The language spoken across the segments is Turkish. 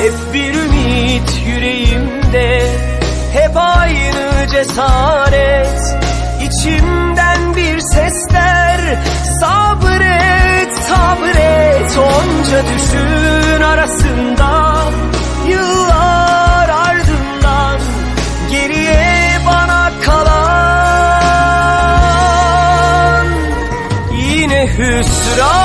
Hep bir ümit yüreğimde Hep aynı cesaret. İçimden bir sesler Sabret, sabret. Onca düşün arasında Yıllar ardından Geriye bana kalan. Yine hüsran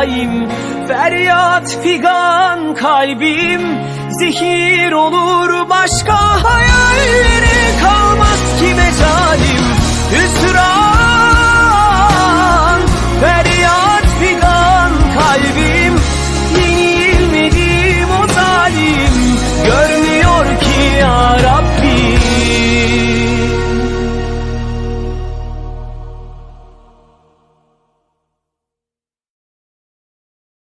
daim Feryat figan kalbim Zehir olur başka